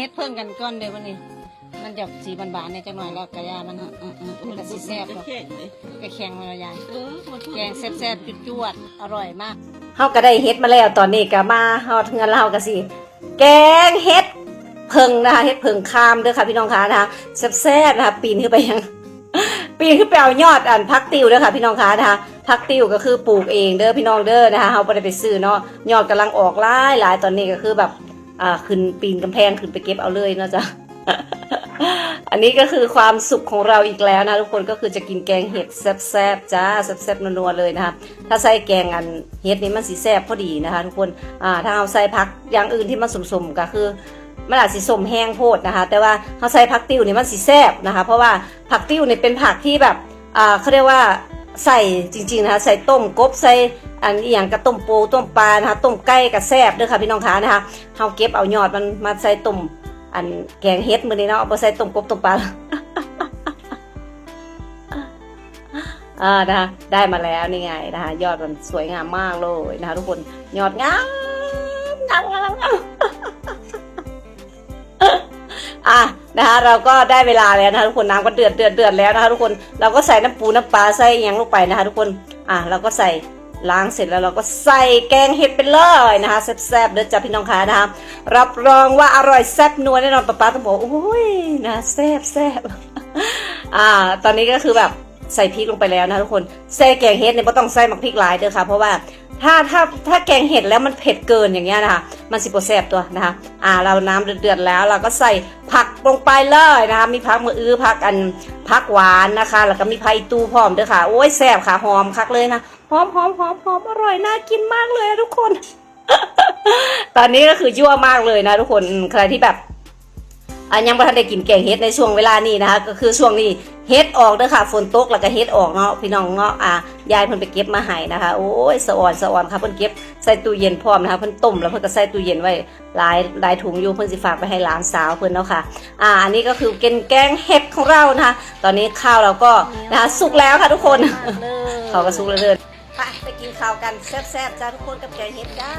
เฮ็ดเพิ่งกันก่อนเดี๋ยววันนี้ มันจะสีบานๆเนี่ยจังหน่อยแล้วกระยามันฮะอืมๆมันก็สีแซ่บจะเนาะแข็งเลยกระแข็งมาแล้วยายเออมันแกงแซ่บๆจวดๆอร่อยมากเฮาก็ได้เฮ็ดมาแล้วตอนนี้ก็มาเฮาเงินเราก็สิแกงเฮ็ดเพิงนะคะเฮ็ดเพิงคามเด้อค่ะพี่น้องคะนะคะแซ่บๆนะคะปีนขึ้นไปยังปีนขึ้นไปเอายอดอันพักติวเด้อค่ะพี่น้องคะนะคะพักติวก็คือปลูกเองเด้อพี่น้องเด้อนะคะเฮาบ่ได้ไปซื้อเนาะยอดกำลังออกหลายหลายตอนนี้ก็คือแบบ อ่าขึ้นปีนกำแพงขึ้นไปเก็บเอาเลยเนาะจ้ะอันนี้ก็คือความสุขของเราอีกแล้วนะทุกคนก็คือจะกินแกงเห็ดแซ่บๆจ้าแซ่บๆนัวๆเลยนะคะถ้าใส่แกงอันเห็ดนี่มันสีแซ่บพอดีนะคะ ทุกคนอ่าถ้าเอาใส่ผักอย่างอื่นที่มันสมๆก็คือมันอาจสิสมแห้งโพดนะคะ แต่ว่าเขาใส่ผักติ้วนี่มันสีแซ่บนะคะ เพราะว่าผักติ้วเนี่ยเป็นผักที่แบบอ่าเขาเรียกว่าใส่จริงๆนะคะใส่ต้มกบใส่ อันอย่างกระต้มปูต้มปลานะคะต้มไก่กับแซบเด้อค่ะพี่น้องคะนะคะเขาเก็บเอายอดมันมาใส่ต้มอันแกงเฮ็ดมื้อนี้เนาะเอาไปใส่ต้มกบต้มปลาอ่านะคะได้มาแล้วนี่ไงนะคะยอดมันสวยงามมากเลยนะคะทุกคนยอดงามงามงามงามอะนะคะเราก็ได้เวลาแล้วนะคะทุกคนน้ำก็เดือดเดือดเดือดแล้วนะคะทุกคนเราก็ใส่น้ำปูน้ำปลาใส่ยังลงไปนะคะทุกคนอะเราก็ใส่ ล้างเสร็จแล้วเราก็ใส่แกงเห็ดไปเลยนะคะแซ่บๆเด้อจ้าพี่น้องคะนะคะรับรองว่าอร่อยแซ่บนัวแน่นอนป๊าป๊าต้องบอกโอ้ยนะแซ่บแซ่บอ่า ตอนนี้ก็คือแบบใส่พริกลงไปแล้วนะทุกคนใส่แกงเห็ดเนี่ยไม่ต้องใส่หมักพริกหลายเด้อค่ะเพราะว่าถ้าถ้าถ้าแกงเห็ดแล้วมันเผ็ดเกินอย่างเงี้ยนะคะมันสิบโปแซบตัวนะคะอ่าเราน้ำเดือดๆแล้วเราก็ใส่ผักลงไปเลยนะคะมีผักมืออื้อผักอันผักหวานนะคะ แล้วก็มีไผ่ตูพร้อมเด้อค่ะโอ้ยแซ่บค่ะหอมคักเลยนะ หอมหอมหอมหอมอร่อยน่ากินมากเลยอะทุกคน ตอนนี้ก็คือยั่วมากเลยนะทุกคนอืมใครที่แบบอันยังไม่ทันได้กินแกงเฮ็ดในช่วงเวลานี้นะคะ ก็คือช่วงนี้เฮ็ดออกเด้อค่ะฝนตกแล้วก็เฮ็ดออกเนาะพี่น้องเนาะอะยายเพิ่นไปเก็บมาให้นะคะ โอ้ยสะอ่อนสะอ่อนค่ะเพิ่นเก็บใส่ตู้เย็นพร้อมนะคะเพิ่นต้มแล้วเพิ่นก็ใส่ตู้เย็นไว้หลายหลายถุงอยู่เพิ่นสิฝากไปให้หลานสาวเพิ่นเนาะค่ะ อ่าอันนี้ก็คือเป็นแกงเห็ดของเรานะคะ ตอนนี้ข้าวเราก็นะคะสุกแล้วค่ะทุกคนมากเลยข้าวก็สุกแล้วเด้อ ไปไปกินข้าวกันแซ่บๆจ้าทุกคนกับแกงเห็ดจ้า